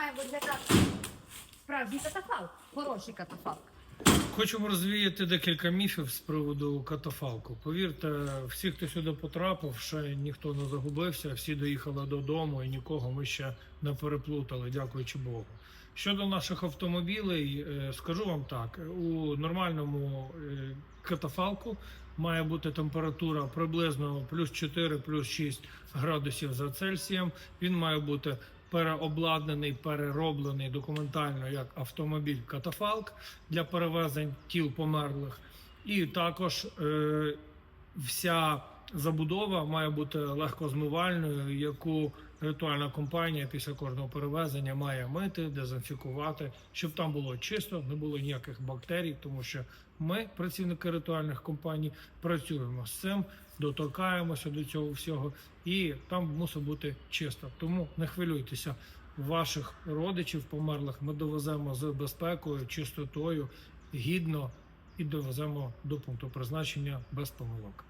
має виглядати справжній катафалк, хороший катафалк. Хочемо розвіяти декілька міфів з приводу катафалку. Повірте, всі, хто сюди потрапив, ще ніхто не загубився, всі доїхали додому і нікого ми ще не переплутали, дякуючи Богу. Щодо наших автомобілей, е, скажу вам так: у нормальному е, катафалку має бути температура приблизно плюс 4, плюс 6 градусів за Цельсієм. Він має бути переобладнаний, перероблений документально як автомобіль катафалк для перевезень тіл померлих. І також е, вся забудова має бути легкозмивальною, яку ритуальна компанія після кожного перевезення має мити, дезінфікувати, щоб там було чисто, не було ніяких бактерій, тому що ми, працівники ритуальних компаній, працюємо з цим, доторкаємося до цього всього, і там мусить бути чисто. Тому не хвилюйтеся. Ваших родичів померлих ми довеземо з безпекою, чистотою, гідно і довеземо до пункту призначення без помилок.